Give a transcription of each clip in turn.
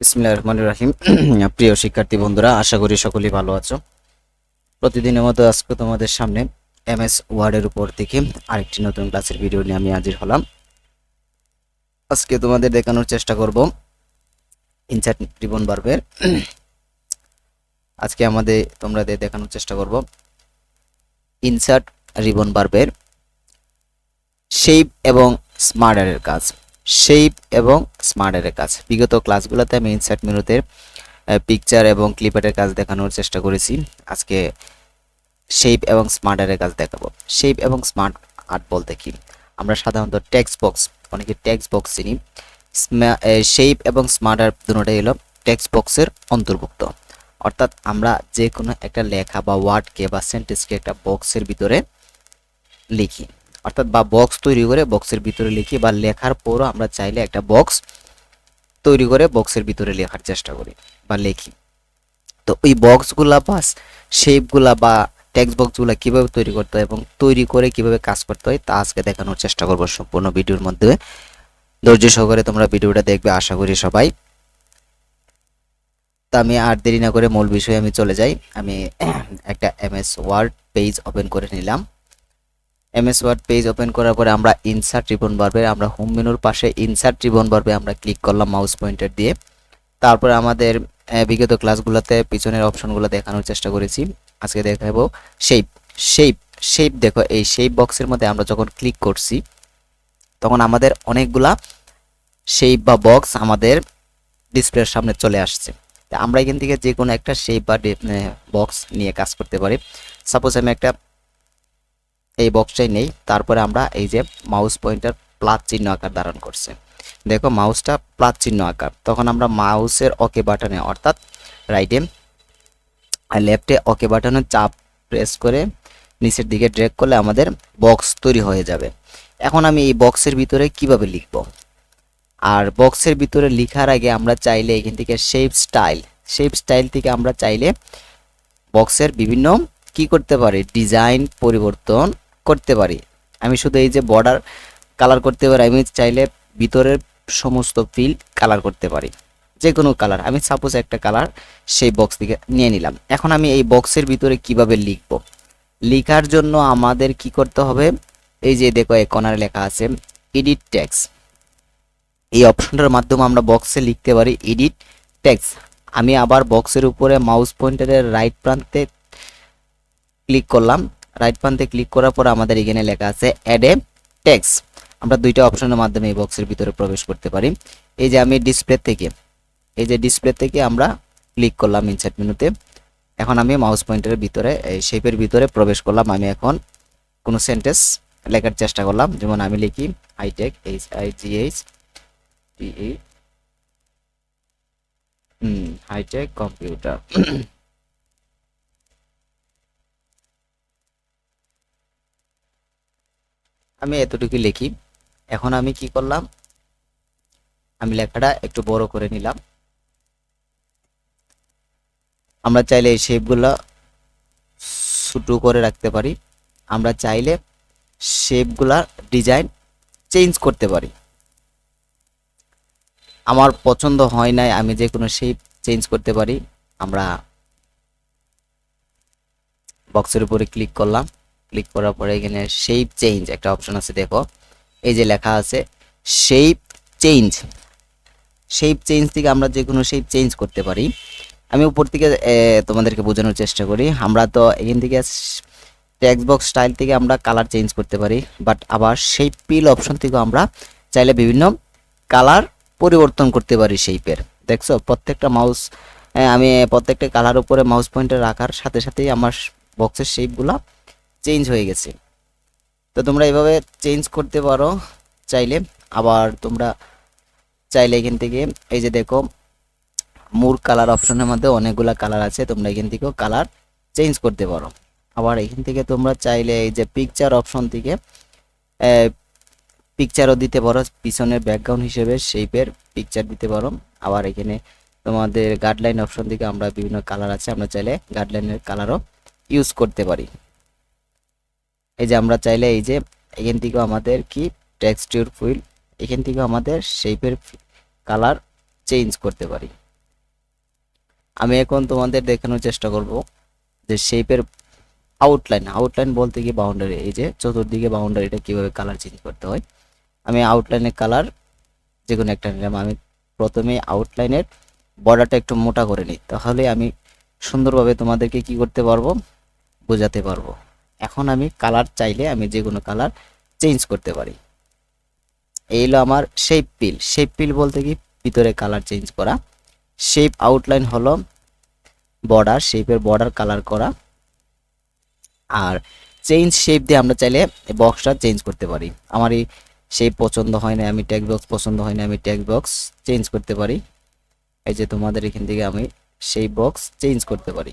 বিসমিল্লাহির রহমানির রহিম। প্রিয় শিক্ষার্থী বন্ধুরা, আশা করি সকলেই ভালো আছো। প্রতিদিনের মতো আজকে তোমাদের সামনে এমএস ওয়ার্ডের উপর থেকে আরেকটি নতুন ক্লাসের ভিডিও নিয়ে আমি হাজির হলাম। আজকে তোমাদের দেখানোর চেষ্টা করব ইনসার্ট রিবন বার্বের। আজকে আমাদের তোমাদের দেখানোর চেষ্টা করব ইনসার্ট রিবন বার্বের। শেপ এবং স্মার্টারের কাজ। শেপ এবং স্মার্টারের কাজ। বিগত ক্লাসগুলোতে আমি ইনসার্ট মেনুতে পিকচার এবং ক্লিপারের কাজ দেখানোর চেষ্টা করেছি। আজকে শেপ এবং স্মার্টারের কাজ দেখাবো। শেপ এবং স্মার্ট আর্ট বলতে কি? আমরা সাধারণত টেক্সট বক্স অনেকে টেক্সট বক্স চিনি। শেপ এবং স্মার্ট আর্ট দুটোটাই হলো টেক্সট বক্সের অন্তর্ভুক্ত। অর্থাৎ আমরা যে কোনো একটা লেখা বা ওয়ার্ডকে বা সেন্টেন্সকে একটা বক্সের ভিতরে লিখি। অর্থাৎ বা বক্স তৈরি করে বক্সের ভিতরে লিখি বা লেখার পরও আমরা চাইলে একটা বক্স তৈরি করে বক্সের ভিতরে লেখার চেষ্টা করি বা লিখি। তো ওই বক্সগুলা বা শেপগুলা বা টেক্সট বক্সগুলো কীভাবে তৈরি করতে হয় এবং তৈরি করে কীভাবে কাজ করতে হয় তা আজকে দেখানোর চেষ্টা করব সম্পূর্ণ ভিডিওর মধ্যে। ধৈর্য সহকারে তোমরা ভিডিওটা দেখবে, আশা করি সবাই। তা আমি আর দেরি না করে মূল বিষয়ে আমি চলে যাই। আমি একটা এমএস ওয়ার্ড পেজ ওপেন করে নিলাম। এমএস ওয়ার্ড পেজ ওপেন করার পরে আমরা ইনসার্ট রিবন বারবে আমরা হোম মেনুর পাশে ইনসার্ট রিবন বারবে আমরা ক্লিক করলাম মাউস পয়েন্টার দিয়ে। তারপরে আমাদের বিগত ক্লাসগুলোতে পিছনের অপশনগুলো দেখানোর চেষ্টা করেছি। আজকে দেখাবো শেপ শেপ শেপ দেখো, এই শেপ বক্সের মধ্যে আমরা যখন ক্লিক করছি, তখন আমাদের অনেকগুলা শেপ বা বক্স আমাদের ডিসপ্লের সামনে চলে আসছে। আমরা এখান থেকে যে কোনো একটা শেপ বা বক্স নিয়ে কাজ করতে পারি। সাপোজ আমি একটা এই বক্সটাই নেই। তারপরে আমরা এই যে মাউস পয়েন্টার প্লাস চিহ্ন আকার ধারণ করছে। দেখো মাউসটা প্লাস চিহ্ন আকার। তখন আমরা মাউসের ওকে বাটনে অর্থাৎ রাইটে লেফটে ওকে বাটনে চাপ প্রেস করে নিচের দিকে ড্র্যাগ করলে আমাদের বক্স তৈরি হয়ে যাবে। এখন আমি এই বক্সের ভিতরে কীভাবে লিখব? আর বক্সের ভিতরে লেখার আগে আমরা চাইলে এখান থেকে শেপ স্টাইল শেপ স্টাইল থেকে আমরা চাইলে বক্সের বিভিন্ন কি করতে পারি? ডিজাইন পরিবর্তন করতে পারি। আমি শুধু এই যে বর্ডার কালার করতে পারি, আমি চাইলে ভিতরের সমস্ত ফিল কালার করতে পারি। যে কোনো কালার আমি সাপোজ একটা কালার সেই বক্স থেকে নিয়ে নিলাম। এখন আমি এই বক্সের ভিতরে কীভাবে লিখব? লেখার জন্য আমাদের কি করতে হবে? এই যে দেখো, এই কর্নারে লেখা আছে এডিট ট্যাক্স এই অপশনটার মাধ্যমে আমরা বক্সে লিখতে পারি এডিট ট্যাক্স আমি আবার বক্সের উপরে মাউস পয়েন্টারের রাইট প্রান্তে ক্লিক করলাম। রাইট প্রান্তে ক্লিক করার পর আমাদের এখানে লেখা আছে অ্যাড এ টেক্স আমরা দুইটা অপশনের মাধ্যমে এই বক্সের ভিতরে প্রবেশ করতে পারি। এই যে আমি ডিসপ্লে থেকে, এই যে ডিসপ্লে থেকে আমরা ক্লিক করলাম ইনসার্ট মেনুতে এখন আমি মাউস পয়েন্টারের ভিতরে, এই শেপের ভিতরে প্রবেশ করলাম। আমি এখন কোনো সেন্টেন্স লেখার চেষ্টা করলাম। যেমন আমি লিখি Hightech H I G H T Hightech computer আমি এতটুকু লিখি। এখন আমি কি করলাম? আমি লেখাটা একটু বড় করে নিলাম। আমরা চাইলে এই শেপগুলো ছোটো করে রাখতে পারি। আমরা চাইলে শেপগুলা ডিজাইন চেঞ্জ করতে পারি। আমার পছন্দ হয় নাই, আমি যে কোনো শেপ চেঞ্জ করতে পারি। আমরা বক্সের উপরে ক্লিক করলাম। ক্লিক করার পরে এখানে শেপ চেঞ্জ একটা অপশন আছে, দেখো। এই যে লেখা আছে শেপ চেঞ্জ শেপ চেঞ্জ থেকে আমরা যে কোনো শেপ চেঞ্জ করতে পারি। আমি উপর থেকে তোমাদেরকে বোঝানোর চেষ্টা করি। আমরা তো এখান থেকে টেক্সট বক্স স্টাইল থেকে আমরা কালার চেঞ্জ করতে পারি। বাট আবার শেপ পিল অপশন থেকেও আমরা চাইলে বিভিন্ন কালার পরিবর্তন করতে পারি শেপের দেখছ? প্রত্যেকটা মাউস আমি প্রত্যেকটা কালার উপরে মাউস পয়েন্টার রাখার সাথে সাথেই আমার বক্সের শেপগুলা চেঞ্জ হয়ে গেছে। তো তোমরা এভাবে চেঞ্জ করতে পারো, চাইলে আবার তোমরা চাইলে এখান থেকে, এই যে দেখো, মুর কালার অপশনের মধ্যে অনেকগুলা কালার আছে, তোমরা এখান থেকেও কালার চেঞ্জ করতে পারো। আবার এখান থেকে তোমরা চাইলে এই যে পিকচার অপশন থেকে পিকচারও দিতে পারো, পিছনের ব্যাকগ্রাউন্ড হিসেবে শেপের পিকচার দিতে পারো। আবার এখানে তোমাদের গাইডলাইন অপশন থেকে আমরা বিভিন্ন কালার আছে, আমরা চাইলে গাইডলাইনের কালারও ইউজ করতে পারি। এই যে আমরা চাইলে এই যে এখান থেকেও আমাদের কি টেক্সটিউর ফুইল এখান থেকেও আমাদের শেপের কালার চেঞ্জ করতে পারি। আমি এখন তোমাদের দেখানোর চেষ্টা করব যে শেপের আউটলাইন আউটলাইন বলতে কি বাউন্ডারি এই যে চতুর্দিকে বাউন্ডারিটা কীভাবে কালার চেঞ্জ করতে হয়। আমি আউটলাইনের কালার যে কোনো একটা নিলাম, আমি প্রথমে আউটলাইনের বর্ডারটা একটু মোটা করে নিই, তাহলে আমি সুন্দরভাবে তোমাদেরকে কি করতে পারব, বোঝাতে পারব। এখন আমি কালার চাইলে আমি যে কোনো কালার চেঞ্জ করতে পারি। এই হলো আমার শেপ পিল শেপ পিল বলতে কি? ভিতরে কালার চেঞ্জ করা। শেপ আউটলাইন হলো বর্ডার শেপের বর্ডার কালার করা। আর চেঞ্জ শেপ দিয়ে আমরা চাইলে বক্সটা চেঞ্জ করতে পারি। আমার এই শেপ পছন্দ হয় না, আমি ট্যাগ বক্স পছন্দ হয় না, আমি ট্যাগ বক্স চেঞ্জ করতে পারি। এই যে তোমাদের এখান থেকে আমি সেই বক্স চেঞ্জ করতে পারি।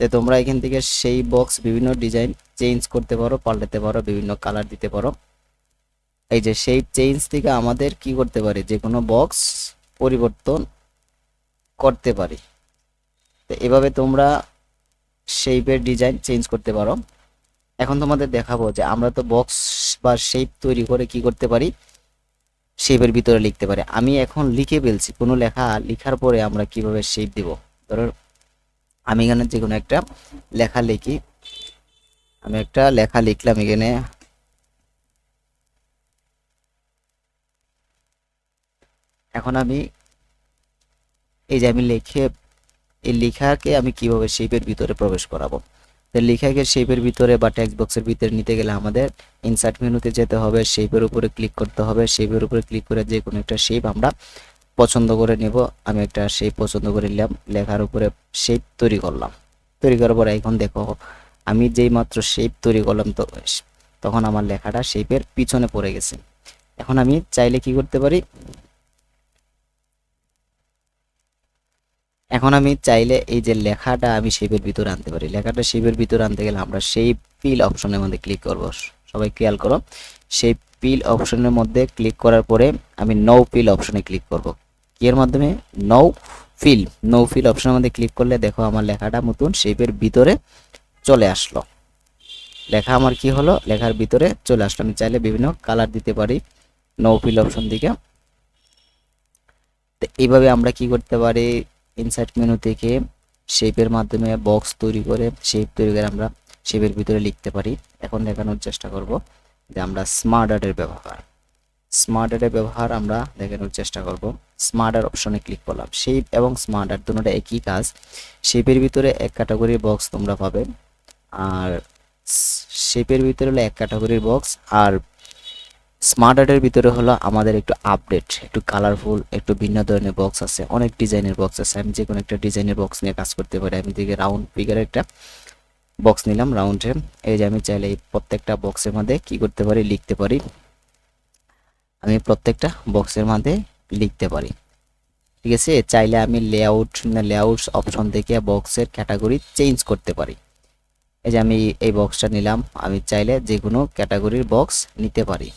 তো তোমরা এখান থেকে সেই বক্স বিভিন্ন ডিজাইন চেঞ্জ করতে পারো, পাল্টাতে পারো, বিভিন্ন কালার দিতে পারো। এই যে শেপ চেঞ্জ থেকে আমাদের কি করতে পারি? যে কোনো বক্স পরিবর্তন করতে পারি। তো এভাবে তোমরা শেপের ডিজাইন চেঞ্জ করতে পারো। এখন তোমাদের দেখাবো যে আমরা তো বক্স বা শেপ তৈরি করে কি করতে পারি? শেপের ভিতরে লিখতে পারি। আমি এখন লিখে ফেলছি। কোনো লেখা লেখার পরে আমরা কীভাবে শেপ দিব? ধরো আমি এখানে যে কোনো একটা লেখা লিখি। আমি একটা লেখা লিখলাম এখানে। এখন আমি এই যে আমি লিখে, এই লেখাকে আমি কীভাবে শেপের ভিতরে প্রবেশ করাবো? তো লেখাকে শেপের ভিতরে বা টেক্সট বক্সের ভিতরে নিতে গেলে আমাদের ইনসার্ট মেনুতে যেতে হবে শেপের উপরে ক্লিক করতে হবে। শেপের উপরে ক্লিক করে যে কোনো একটা শেপ আমরা পছন্দ করে নেব। আমি একটা শেপ পছন্দ করে নিলাম, লেখার উপরে শেপ তৈরি করলাম। তৈরি করার পরে এখন দেখো, আমি যেই মাত্র শেপ তৈরি করলাম তো, তখন আমার লেখাটা শেপের পিছনে পড়ে গেছে। এখন আমি চাইলে কি করতে পারি? এখন আমি চাইলে এই যে লেখাটা আমি শেপের ভিতরে আনতে পারি। লেখাটা শেপের ভিতরে আনতে গেলে আমরা সেই পিল অপশনের মধ্যে ক্লিক করব। সবাই খেয়াল করো সেই পিল অপশনের মধ্যে ক্লিক করার পরে আমি নৌ পিল অপশনে ক্লিক করব। এর মাধ্যমে নৌ ফিল নৌ ফিল অপশনের মধ্যে ক্লিক করলে দেখো আমার লেখাটা মতন শেপের ভিতরে চলে আসলো। লেখা আমার কি হলো? লেখার ভিতরে চলে আসলো। আমি চাইলে বিভিন্ন কালার দিতে পারি নৌ ফিল অপশন দিকে। তো এইভাবে আমরা কি করতে পারি? ইনসার্ট মেনু থেকে শেপের মাধ্যমে বক্স তৈরি করে শেপ তৈরি করে আমরা শেপের ভিতরে লিখতে পারি। এখন দেখানোর চেষ্টা করব যে আমরা স্মার্ট আর্টের ব্যবহার। স্মার্ট আর্টের ব্যবহার আমরা দেখানোর চেষ্টা করব। স্মার্ট আর্ট অপশনে ক্লিক করলাম। শেপ এবং স্মার্ট আর্ট দুটোটা একই কাজ। শেপের ভিতরে এক ক্যাটাগরির বক্স তোমরা পাবে। আর শেপের ভিতরে হলো এক ক্যাটাগরির বক্স আর স্মার্ট আর্টের ভিতরে হলো আমাদের একটু আপডেট একটু কালারফুল একটু ভিন্ন ধরনের বক্স আছে। অনেক ডিজাইনের বক্স আছে। আমি যে কোনো একটা ডিজাইনের বক্স নিয়ে কাজ করতে পারি। আমি দিকে রাউন্ড ফিগার একটা বক্স নিলাম রাউন্ডে এই যে আমি চাইলে এই প্রত্যেকটা বক্সের মধ্যে কি করতে পারি, লিখতে পারি। আমি প্রত্যেকটা বক্সের মধ্যে লিখতে পারি। ঠিক আছে? চাইলে আমি লেআউট লেআউটস অপশন থেকে বক্সের ক্যাটাগরি চেঞ্জ করতে পারি। এই যে আমি এই বক্সটা নিলাম, আমি চাইলে যে কোনো ক্যাটাগরির বক্স নিতে পারি।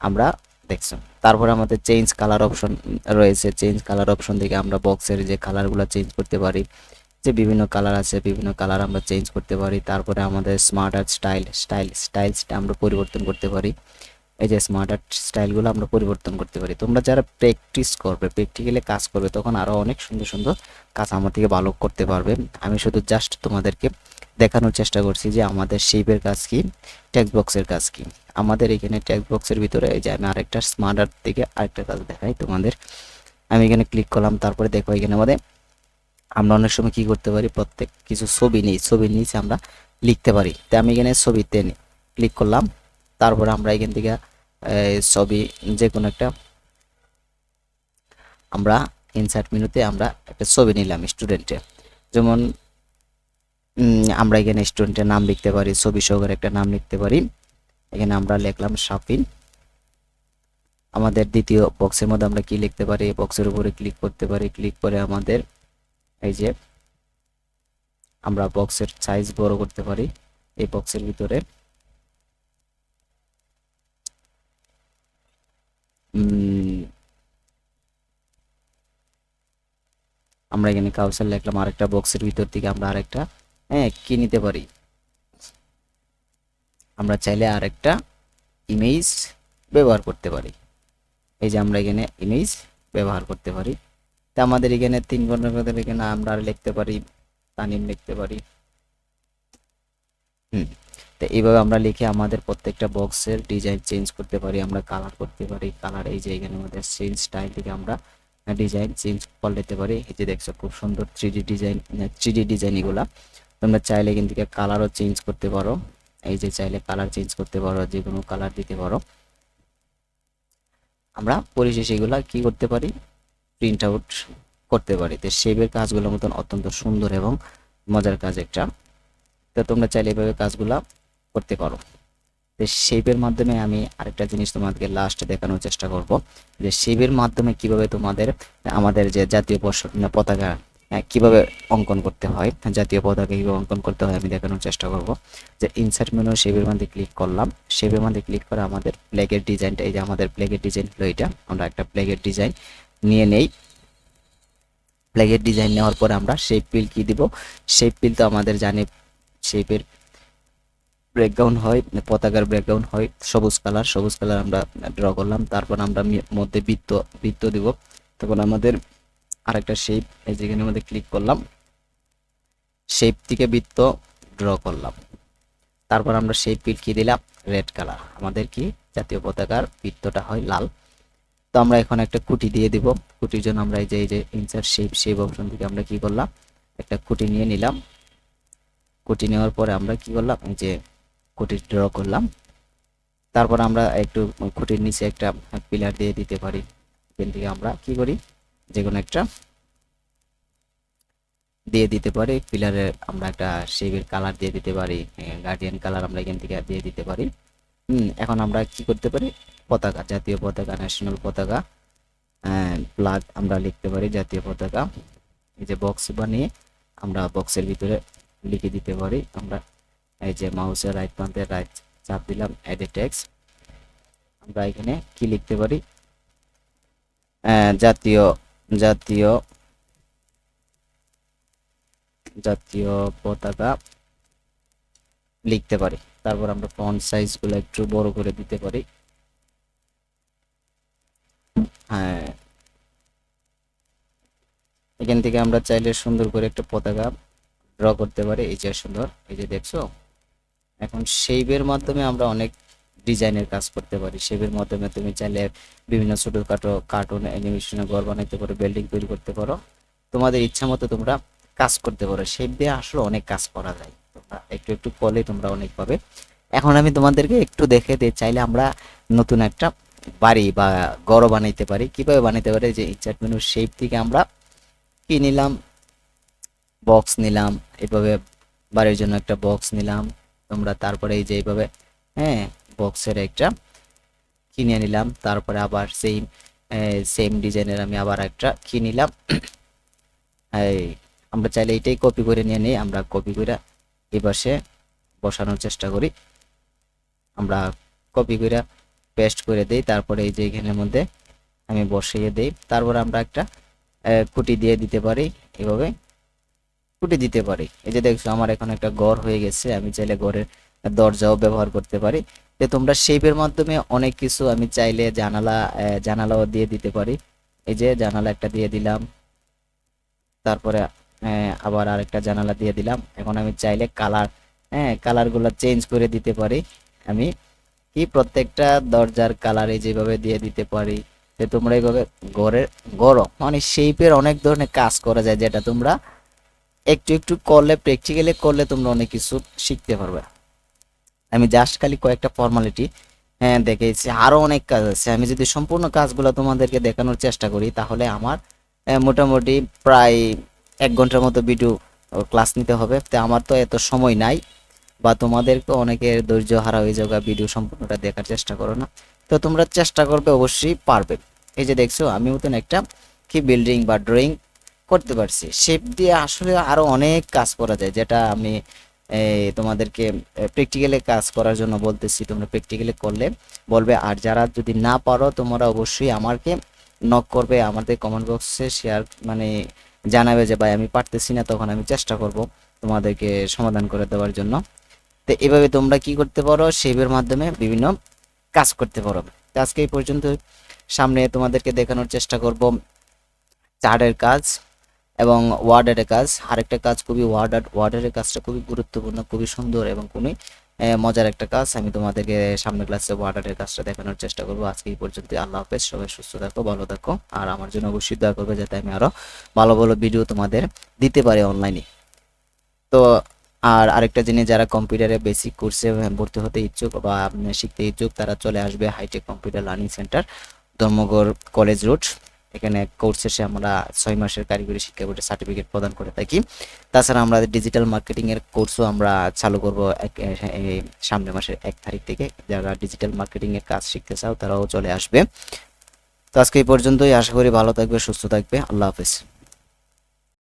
আমরা দেখছ। তারপরে আমাদের চেঞ্জ কালার অপশন রয়েছে। চেঞ্জ কালার অপশন থেকে আমরা বক্সের যে কালারগুলো চেঞ্জ করতে পারি। যে বিভিন্ন কালার আছে, বিভিন্ন কালার আমরা চেঞ্জ করতে পারি। তারপরে আমাদের স্মার্ট আর্ট স্টাইল স্টাইল স্টাইলসটা আমরা পরিবর্তন করতে পারি। এই যে স্মার্ট আর্ট স্টাইলগুলো আমরা পরিবর্তন করতে পারি। তোমরা যারা প্র্যাকটিস করবে প্র্যাকটিক্যালি কাজ করবে, তখন আরও অনেক সুন্দর সুন্দর কাজ আমার থেকে ভালো করতে পারবে। আমি শুধু জাস্ট তোমাদেরকে দেখানোর চেষ্টা করছি যে আমাদের শেপের কাজ কি টেক্সট বক্সের কাজ কি। আমাদের এখানে টেক্সট বক্সের ভিতরে এই যে আমি আরেকটা স্মার্ট আর্ট থেকে আরেকটা কাজ দেখাই তোমাদের। আমি এখানে ক্লিক করলাম, তারপরে দেখো এখানে আমাদের আমরা অনেক সময় কি করতে পারি, প্রত্যেক কিছু ছবি নিই, ছবির নিচে আমরা লিখতে পারি। তো আমি এখানে ছবিতে নিই ক্লিক করলাম তারপরে আমরা এখান থেকে ছবি যে কোনো একটা আমরা ইনসার্ট মেনুতে আমরা একটা ছবি নিলাম স্টুডেন্টের যেমন আমরা এখানে স্টুডেন্টের নাম লিখতে পারি, ছবি সহকারে একটা নাম লিখতে পারি। এখানে আমরা লিখলাম শাফিন আমাদের দ্বিতীয় বক্সের মধ্যে আমরা কি লিখতে পারি? বক্সের উপরে ক্লিক করতে পারি। ক্লিক করে আমাদের এই যে আমরা বক্সের সাইজ বড় করতে পারি। এই বক্সের ভিতরে আমরা এখানে কাউসার লিখলাম, আরেকটা বক্সের ভিতর থেকে আমরা আরেকটা হ্যাঁ কি নিতে পারি? আমরা চাইলে আরেকটা ইমেজ ব্যবহার করতে পারি। এই যে আমরা এখানে ইমেজ ব্যবহার করতে পারি। তা আমাদের এখানে তিন ঘণ্টার এখানে আমরা আর লিখতে পারি, তানিম লিখতে পারি। হুম। তো এইভাবে আমরা লিখে আমাদের প্রত্যেকটা বক্সের ডিজাইন চেঞ্জ করতে পারি, আমরা কালার করতে পারি কালার এই যে এখানে আমাদের চেঞ্জ স্টাইল থেকে আমরা ডিজাইন চেঞ্জ করে নিতে পারি। এই যে দেখছ খুব সুন্দর থ্রি ডিজাইন থ্রি ডিজাইন এগুলা। তোমরা চাইলে থেকে কালারও চেঞ্জ করতে পারো। এই যে চাইলে কালার চেঞ্জ করতে পারো, যে কোনো কালার দিতে পারো। আমরা পরিশেষে এগুলা কি করতে পারি? প্রিন্ট আউট করতে পারি। তো শেপের কাজগুলোর মতন অত্যন্ত সুন্দর এবং মজার কাজ একটা। তো তোমরা চাইলে এভাবে কাজগুলা করতে পারো। তো শেপের মাধ্যমে আমি আরেকটা জিনিস তোমাদেরকে লাস্টে দেখানোর চেষ্টা করব। যে শেপের মাধ্যমে কীভাবে তোমাদের, আমাদের যে জাতীয় পতাকা কীভাবে অঙ্কন করতে হয়, জাতীয় পতাকা কীভাবে অঙ্কন করতে হয় আমি দেখানোর চেষ্টা করব। যে ইনসার্ট মেনু শেপের মধ্যে ক্লিক করলাম। শেপের মধ্যে ক্লিক করে আমাদের প্লেগের ডিজাইনটা এই যে আমাদের প্লেগের ডিজাইন হলো এটা, আমরা একটা প্লেগের ডিজাইন নিয়ে নেই। প্লেগের ডিজাইন নেওয়ার পরে আমরা শেপ পিল কি দিব? শেপ পিল তো আমাদের জানি শেপের ব্রেকগ্রাউন্ড হয় পতাকার ব্রেকগ্রাউন্ড হয়, সবুজ কালার সবুজ কালার আমরা ড্র করলাম, তারপর আমরা মধ্যে বৃত্ত বৃত্ত দিব তখন আমাদের আরেকটা শেপ এই যেখানে আমাদের ক্লিক করলাম শেপ থেকে বৃত্ত ড্র করলাম, তারপর আমরা শেপ পিল কি দিলাম? রেড কালার আমাদের কি জাতীয় পতাকার বৃত্তটা হয় লাল, তো আমরা এখন একটা কুটি দিয়ে দিব, কুটির জন্য আমরা এই যে এই যে ইনসার্ট শেপ শেপ অপশন থেকে আমরা কি করলাম? একটা কুটি নিয়ে নিলাম, কুটি নেওয়ার পরে আমরা কি করলাম? যে কুটি ড্র করলাম। তারপর আমরা একটু খুঁটির নিচে একটা পিলার দিয়ে দিতে পারি। এখান থেকে আমরা কি করি? যে কোনো একটা দিয়ে দিতে পারি। পিলারে আমরা একটা শেপের কালার দিয়ে দিতে পারি। গার্ডিয়ান কালার আমরা এখান থেকে দিয়ে দিতে পারি। হুম, এখন আমরা কি করতে পারি? পতাকা, জাতীয় পতাকা ন্যাশনাল পতাকা ফ্ল্যাগ আমরা লিখতে পারি জাতীয় পতাকা। এই যে বক্স বানিয়ে আমরা বক্সের ভিতরে লিখে দিতে পারি। আমরা এই যে মাউসের রাইট প্রান্তে রাইট চাপ দিলাম এডে টেক্স আমরা এখানে কি লিখতে পারি? জাতীয় জাতীয় জাতীয় পতাকা লিখতে পারি। তারপর আমরা ফন্ট সাইজগুলো একটু বড় করে দিতে পারি। হ্যাঁ। এখান থেকে আমরা চাইলে সুন্দর করে একটা পতাকা ড্র করতে পারি। এই যে সুন্দর, এই যে দেখছ? এখন শেপের মাধ্যমে আমরা অনেক ডিজাইনের কাজ করতে পারি। শেপের মাধ্যমে তুমি চাইলে বিভিন্ন ছোটখাটো কার্টুন অ্যানিমেশনের ঘর বানাইতে পারো বিল্ডিং তৈরি করতে পারো। তোমাদের ইচ্ছা মতো তোমরা কাজ করতে পারো। শেপ দিয়ে আসলে অনেক কাজ করা যায়। তোমরা একটু একটু করলে তোমরা অনেক পাবে। এখন আমি তোমাদেরকে একটু দেখে দিই চাইলে আমরা নতুন একটা বাড়ি বা গড় বানাইতে পারি। কীভাবে বানাইতে পারি? যে ইনচার্ট মেনু শেপ থেকে আমরা কি নিলাম? বক্স নিলাম। এভাবে বাড়ির জন্য একটা বক্স নিলাম। তোমরা তারপরে এই যে এইভাবে হ্যাঁ বক্সের একটা কিনে নিলাম। তারপরে আবার সেম সেম ডিজাইনের আমি আবার একটা কি নিলাম। আমরা চাইলে এটাই কপি করে নিয়ে নিই, আমরা কপি করে এই পাশে বসানোর চেষ্টা করি। আমরা কপি করে পেস্ট করে দেই, তারপরে এই যে এখানের মধ্যে আমি বসিয়ে দেই। তারপর আমরা একটা খুঁটি দিয়ে দিতে পারি এভাবে খুঁটি দিতে পারি। এই যে দেখছ, আমার এখন একটা গড় হয়ে গেছে, আমি চাইলে গড়ের দরজাও ব্যবহার করতে পারি। যে তোমরা শেপের মাধ্যমে অনেক কিছু আমি চাইলে জানালা জানালাও দিয়ে দিতে পারি। এই যে জানালা একটা দিয়ে দিলাম। তারপরে আবার আরেকটা জানালা দিয়ে দিলাম। এখন আমি চাইলে কালার হ্যাঁ কালারগুলো চেঞ্জ করে দিতে পারি আমি। কি প্রত্যেকটা দরজার কালারে যেভাবে দিয়ে দিতে পারি। যে তোমরা এইভাবে গড়ের গরম মানে শেপের অনেক ধরনের কাজ করা যায় যেটা তোমরা একটু একটু করলে প্র্যাকটিক্যালি করলে তোমরা অনেক কিছু শিখতে পারবে। আমি জাস্ট খালি কয়েকটা ফর্মালিটি হ্যাঁ দেখেছি। আরও অনেক কাজ আছে। আমি যদি সম্পূর্ণ কাজগুলো তোমাদেরকে দেখানোর চেষ্টা করি, তাহলে আমার মোটামুটি প্রায় এক ঘণ্টার মতো ভিডিও ক্লাস নিতে হবে। তো আমার তো এত সময় নাই, বা তোমাদেরকে অনেকের ধৈর্য হারা হয়ে যাবে ভিডিও সম্পূর্ণটা দেখার চেষ্টা করো না। তো তোমরা চেষ্টা করবে অবশ্যই পারবে। এই যে দেখছ, আমি মতন একটা কি বিল্ডিং বা ড্রয়িং করতে পারছি। শেপ দিয়ে আসলে আরও অনেক কাজ করা যায়, যেটা আমি তোমাদেরকে প্র্যাকটিক্যালি কাজ করার জন্য বলতেছি, তোমরা প্র্যাকটিক্যালি করলে বলবে, আর যারা যদি না পারো, তোমরা অবশ্যই আমাকে নক করবে, আমাদের কমেন্ট বক্সে শেয়ার মানে জানাবে যে, ভাই, আমি পারতেছি না, তখন আমি চেষ্টা করব তোমাদেরকে সমাধান করে দেওয়ার জন্য। তো এভাবে তোমরা কি করতে পারো? শেপের মাধ্যমে বিভিন্ন কাজ করতে পারো। তো আজকে এই পর্যন্ত সামনে তোমাদেরকে দেখানোর চেষ্টা করব চার্টের কাজ। এবং ওয়ার্ডারের কাজ, আরেকটা কাজ খুবই ওয়ার্ড ওয়ার্ডার ওয়ার্ডারের কাজটা খুবই গুরুত্বপূর্ণ, খুবই সুন্দর এবং খুবই মজার একটা কাজ। আমি তোমাদেরকে সামনের ক্লাসে ওয়ার্ডারের কাজটা দেখানোর চেষ্টা করব। আজকে এই পর্যন্ত আল্লাহ হাফেজ। সবাই সুস্থ থাকো, ভালো থাকো। আর আমার জন্য অবশ্যই দয়া করবে যাতে আমি আরও ভালো ভালো ভিডিও তোমাদের দিতে পারি অনলাইনে তো, আর আরেকটা জিনিস, যারা কম্পিউটারে বেসিক কোর্সে ভর্তি হতে ইচ্ছুক বা শিখতে ইচ্ছুক, তারা চলে আসবে Hightech computer learning centre Dharmagarh college road এখানে কোর্স শেষে আমরা ছয় মাসের কারিগরি শিক্ষা বোর্ডের সার্টিফিকেট প্রদান করে থাকি। তাছাড়া আমরা ডিজিটাল মার্কেটিংয়ের কোর্সও আমরা চালু করব এক সামনে মাসের এক তারিখ থেকে। যারা ডিজিটাল মার্কেটিংয়ের কাজ শিখতে চাও তারাও চলে আসবে। তো আজকে এই পর্যন্তই। আশা করি ভালো থাকবে, সুস্থ থাকবে। আল্লাহ হাফেজ।